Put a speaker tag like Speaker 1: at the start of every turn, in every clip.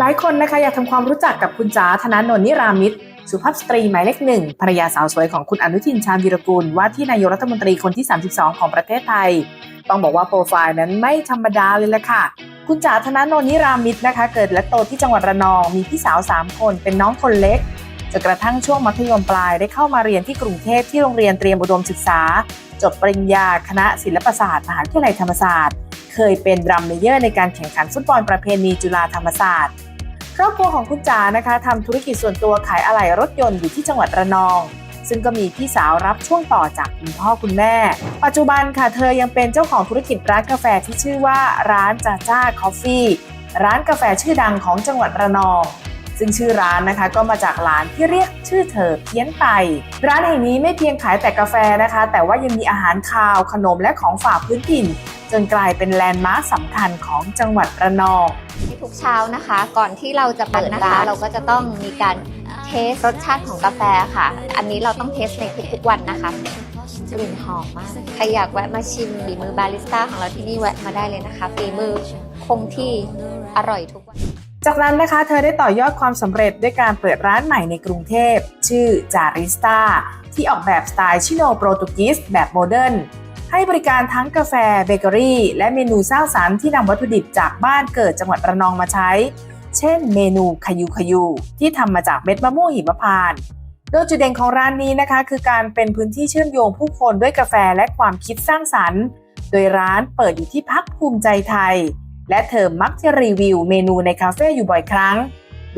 Speaker 1: หลายคนนะคะอยากทำความรู้จักกับคุณจ๋าธนาโนนนิรามิตรสุภาพสตรีหมายเลขหนึ่งภรรยาสาวสวยของคุณอนุทินชาญวีรกูลว่าที่นายกรัฐมนตรีคนที่ 32 ของประเทศไทย ต้องบอกว่าโปรไฟล์นั้นไม่ธรรมดาเลยละค่ะ คุณจ๋าธนาโนนนิรามิตรนะคะ เกิดและโตที่จังหวัดระนอง มีพี่สาว 3 คนเป็นน้องคนเล็กจนกระทั่งช่วงมัธยมปลายได้เข้ามาเรียนที่กรุงเทพที่โรงเรียนเตรียมอุดมศึกษา จบปริญญาคณะศิลปศาสตร์มหาวิทยาลัยธรรมศาสตร์ เคยเป็นดรัมเมเยอร์ในการแข่งขันฟุตบอลประเพณีจุฬาธรรมศาสตร์ ครอบครัวของคุณจ๋านะคะทำธุรกิจส่วนตัวขายอะไหล่รถยนต์อยู่ที่จังหวัดระนอง ซึ่งก็มีพี่สาวรับช่วงต่อจากคุณพ่อคุณแม่ ปัจจุบันค่ะเธอยังเป็นเจ้าของธุรกิจร้านกาแฟที่ชื่อว่าร้านจ้าจ้าคอฟฟี่ร้านกาแฟชื่อดังของจังหวัดระนอง ซึ่งชื่อร้านนะคะก็มาจากหลานที่เรียกชื่อเธอเพี้ยนไป ร้านแห่งนี้ไม่เพียงขายแต่กาแฟนะคะ แต่ว่ายังมีอาหารคาวขนมและของฝากพื้นถิ่น จนกลายเป็นแลนด์มาร์คสำคัญของจังหวัดระนอง
Speaker 2: ทุกเช้านะคะ ก่อนที่เราจะเปิดร้านเราก็จะต้องมีการเทสรสชาติของกาแฟค่ะ อันนี้เราต้องเทสในทุกๆวันนะคะกลิ่นหอมมาก ใครอยากแวะมาชิมฝีมือบาริสต้าของเราที่นี่แวะมาได้เลยนะคะฝีมือคงที่อร่อยทุกวัน
Speaker 1: จากนั้นนะคะ เธอได้ต่อยอดความสำเร็จด้วยการเปิดร้านใหม่ในกรุงเทพ ชื่อจาริสตาที่ออกแบบสไตล์ชิโนโปรตุกีสแบบโมเดิร์น ให้บริการทั้งกาแฟเบเกอรี่ และเมนูสร้างสรรค์ที่นำวัตถุดิบจากบ้านเกิดจังหวัดระนองมาใช้ เช่น เมนูขยูขยู ที่ทำมาจากเม็ดมะม่วงหิมพานต์โดยจุดเด่นของร้านนี้นะคะ คือการเป็นพื้นที่เชื่อมโยงผู้คนด้วยกาแฟและความคิดสร้างสรรค์ โดยร้านเปิดอยู่ที่พักภูมิใจไทย และเธอมักจะรีวิวเมนูในคาเฟ่อยู่บ่อยครั้ง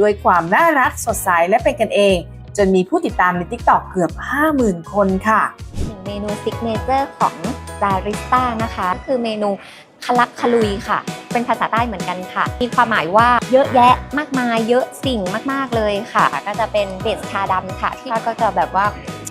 Speaker 1: ด้วยความน่ารักสดใสและเป็นกันเอง จนมีผู้ติดตามใน TikTok เกือบ 50,000 คนค่ะ
Speaker 2: หนึ่งเมนูซิกเนเจอร์ของ บาริสต้านะคะก็คือเมนูคลักคลุยค่ะ เป็นภาษาใต้เหมือนกันค่ะ มีความหมายว่าเยอะแยะมากมายเยอะสิ่งมากๆเลยค่ะ ก็จะเป็นเบสชาดำค่ะ ที่ก็จะแบบว่า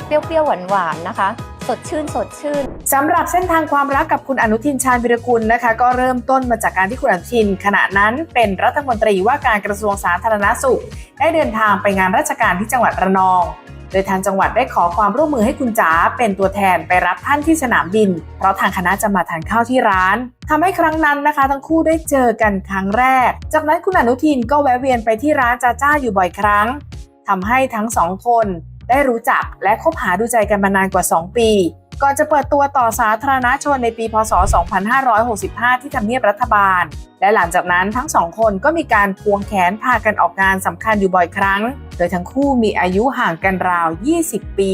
Speaker 2: เปรี้ยวๆหวานๆนะคะสดชื่นสดชื่น
Speaker 1: สำหรับเส้นทางความรักกับคุณอนุทินชาญวิรกุลนะคะ ก็เริ่มต้นมาจากการที่คุณอนุทิน ขณะนั้นเป็นรัฐมนตรีว่าการกระทรวงสาธารณสุข ได้เดินทางไปงานราชการที่จังหวัดระนอง โดยทางจังหวัดได้ขอความร่วมมือให้คุณจ๋าเป็นตัวแทนไปรับท่านที่สนามบิน เพราะทางคณะจะมาทานข้าวที่ร้านทำให้ครั้งนั้นนะคะ ทั้งคู่ได้เจอกันครั้งแรก จากนั้นคุณอนุทินก็แวะเวียนไปที่ร้านจ้าจ้าอยู่บ่อยครั้งทำให้ทั้งสองคนได้รู้จักและคบหาดูใจกันมานานกว่า 2 ปี ก่อนจะเปิดตัวต่อสาธารณชนในปี พศ 2565 ที่ทำเนียบรัฐบาล และหลังจากนั้นทั้งสองคนก็มีการควงแขนพากันออกงานสำคัญอยู่บ่อยครั้ง โดยทั้งคู่มีอายุห่างกันราว 20 ปี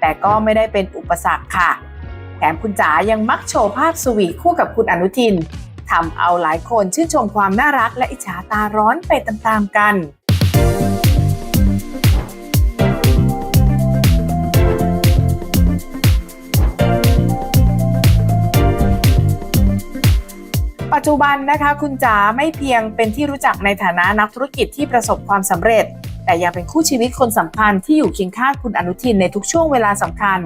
Speaker 1: แต่ก็ไม่ได้เป็นอุปสรรคค่ะ แถมคุณจ๋ายังมักโชว์ภาพสวีทคู่กับคุณอนุทินทำเอาหลายคนชื่นชมความน่ารักและอิจฉาตาร้อนไปตามๆกัน ปัจจุบันนะคะ คุณจ๋าไม่เพียงเป็นที่รู้จักในฐานะนักธุรกิจที่ประสบความสำเร็จ แต่ยังเป็นคู่ชีวิตคนสำคัญที่อยู่เคียงข้างคุณอนุทินในทุกช่วงเวลาสำคัญ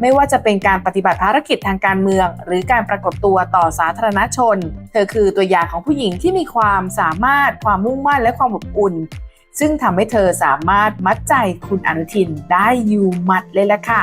Speaker 1: ไม่ว่าจะเป็นการปฏิบัติภารกิจทางการเมือง หรือการปรากฏตัวต่อสาธารณชน เธอคือตัวอย่างของผู้หญิงที่มีความสามารถ ความมุ่งมั่นและความอบอุ่น ซึ่งทำให้เธอสามารถมัดใจคุณอนุทินได้อยู่มัดเลยละค่ะ